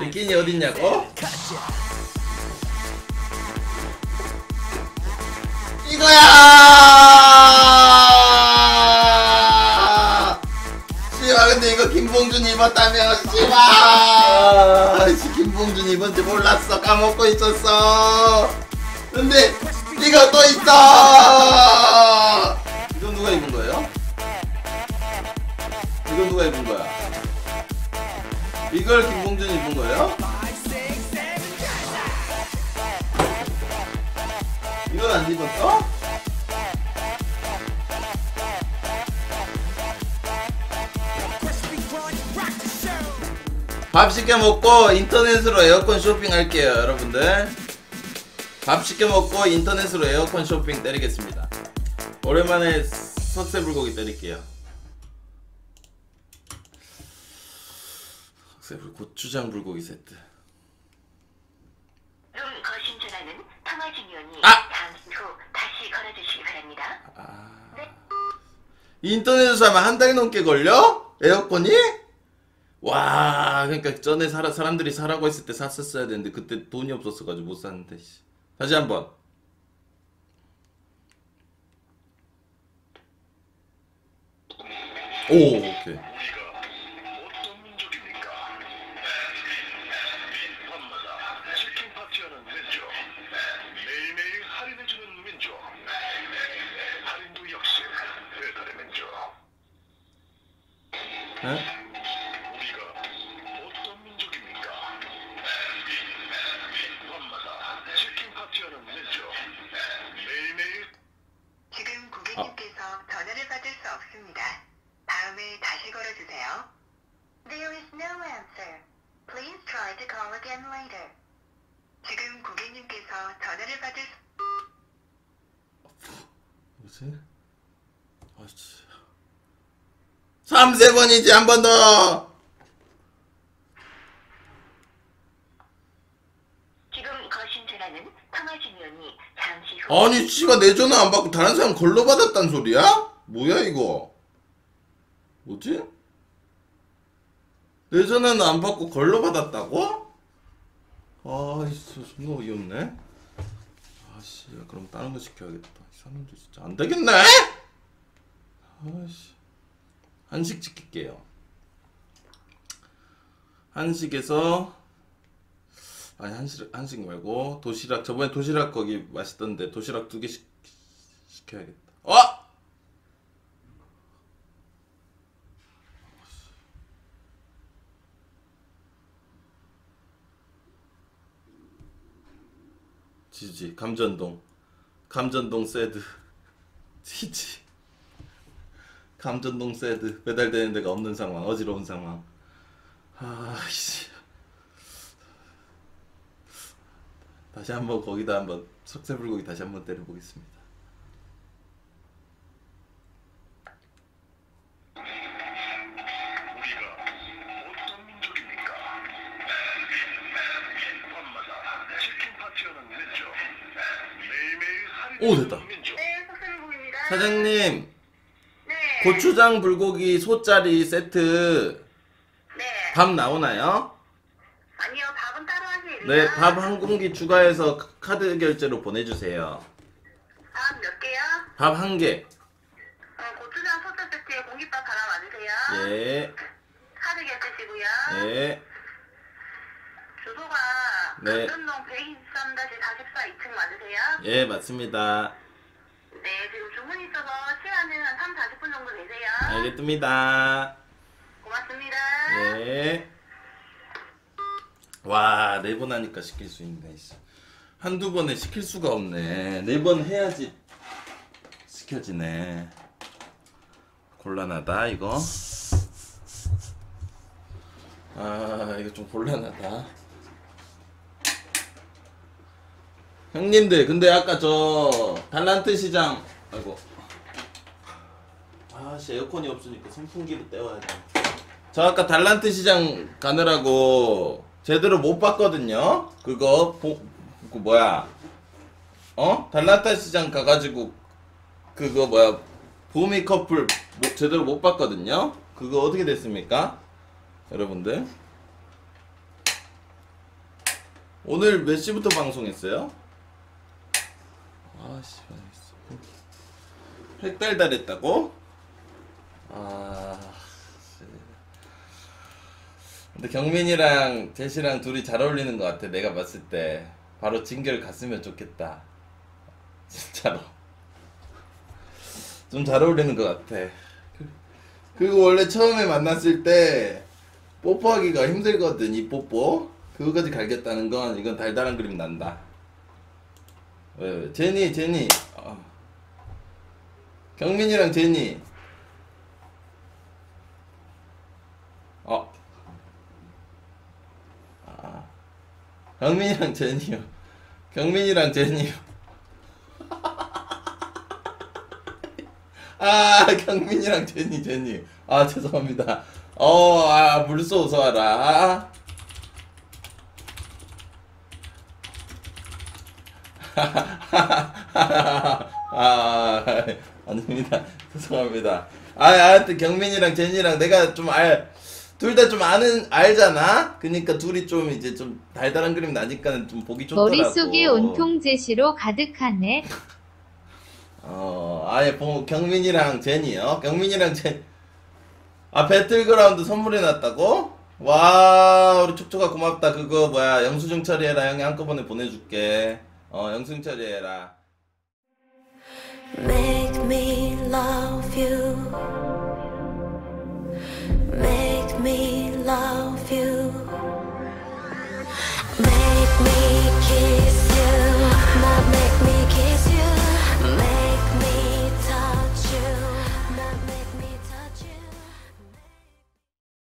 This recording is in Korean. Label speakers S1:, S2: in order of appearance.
S1: 비키니 어딨냐고? 이거야! 씨발 근데 이거 김봉준 입었다며 씨발! 아이씨 김봉준 입은지 몰랐어 까먹고 있었어 근데 이거 또 있어! 이거 누가 입은 거예요? 이거 누가 입은 거야? 이걸 김봉준이 입은 거예요? 이건 안 입었어? 밥 시켜 먹고 인터넷으로 에어컨 쇼핑할게요 여러분들 밥 시켜 먹고 인터넷으로 에어컨 쇼핑 때리겠습니다 오랜만에 석쇠 불고기 때릴게요 석쇠 불 고추장 불고기 세트
S2: 룸 거신 전화는 통화 중이오니
S1: 아!
S2: 잠시 후 다시 걸어주시기 바랍니다.
S1: 인터넷에서 사면 한 달 넘게 걸려? 에어컨이? 와, 그러니까 전에 사라, 사람들이 사라고 했을 때 샀었어야 되는데 그때 돈이 없었어가지고 못 샀는데. 씨. 다시 한번. 오, 오케이.
S3: 어
S2: 받을
S1: 뭐지? 아씨. 3, 세 번이지, 한 번 더!
S2: 지금 거신 전화는 통화 중이오니 잠시 후
S1: 아니 씨가 내 전화 안 받고 다른 사람 걸로 받았단 소리야? 뭐야 이거? 뭐지? 내 전화는 안 받고 걸로 받았다고? 아이씨 존나 어이없네 아씨 그럼 다른 거 시켜야겠다 이 사람들 진짜 안 되겠네? 아이씨 한식 시킬게요 한식에서 아니 한식 한식 말고 도시락 저번에 도시락 거기 맛있던데 도시락 두 개 시켜야겠다. 어? 지지 감전동. 감전동 새드. 지지. 감전동 새드. 배달되는 데가 없는 상황 어지러운 상황. 아이씨. 다시 한번 거기다 한번 석쇠불고기 다시 한번 때려보겠습니다. 오, 됐다.
S2: 네, 석선국입니다.
S1: 사장님
S2: 네.
S1: 고추장 불고기 소짜리 세트
S2: 네.
S1: 밥 나오나요?
S2: 아니요, 밥은 따로 하세요.
S1: 네, 밥 한 공기 추가해서 카드 결제로 보내주세요.
S2: 밥 몇 개요?
S1: 밥 한 개.
S2: 어, 고추장 소스 세트에 공깃밥 하나 맞으세요?
S1: 예,
S2: 카드 결제시고요.
S1: 예,
S2: 주소가
S1: 네.
S2: 강전동 123-44 2층 맞으세요?
S1: 예, 맞습니다.
S2: 네, 지금 주문이 있어서 시간은 한 3, 40분 정도 되세요.
S1: 알겠습니다.
S2: 고맙습니다.
S1: 예. 와, 네 번 하니까 시킬 수 있네. 씨. 한두 번에 시킬 수가 없네. 네 번 해야지 시켜지네. 곤란하다, 이거. 아, 이거 좀 곤란하다. 형님들, 근데 아까 저 달란트 시장, 아이고. 아씨, 에어컨이 없으니까 선풍기로 때워야 돼. 저 아까 달란트 시장 가느라고 제대로 못 봤거든요. 그거 보, 그 뭐야 어 달란타 시장 가가지고 그거 뭐야 보미 커플 뭐 제대로 못 봤거든요. 그거 어떻게 됐습니까, 여러분들? 오늘 몇 시부터 방송했어요? 아씨, 핵달달했다고? 아. 씨. 근데 경민이랑 제시랑 둘이 잘 어울리는 것 같아. 내가 봤을 때 바로 진결 갔으면 좋겠다. 진짜로. 좀 잘 어울리는 것 같아. 그- 그리고 원래 처음에 만났을 때 뽀뽀하기가 힘들거든 이 뽀뽀. 그거까지 갈겼다는 건 이건 달달한 그림 난다. 왜, 왜? 제니 제니. 어. 경민이랑 제니. 어. 아. 경민이랑 제니요. 경민이랑 제니요. 아, 경민이랑 제니, 제니. 아, 죄송합니다. 어, 아, 물소 어서 와라. 아, 아닙니다. 죄송합니다. 아, 하여튼 경민이랑 제니랑 내가 좀 알, 둘 다 좀 아는, 알잖아? 그니까 둘이 좀 이제 좀 달달한 그림 나니까 좀 보기 좋더라고.
S4: 머릿속이 온통 제시로 가득하네.
S1: 어, 아예 보 경민이랑 제니요. 경민이랑 제. 아 배틀그라운드 선물해 놨다고? 와 우리 촉촉아 고맙다. 그거 뭐야 영수증 처리해라. 형이 한꺼번에 보내줄게. 어 영수증 처리해라.
S5: Make me love you. Make me love you. Make me kiss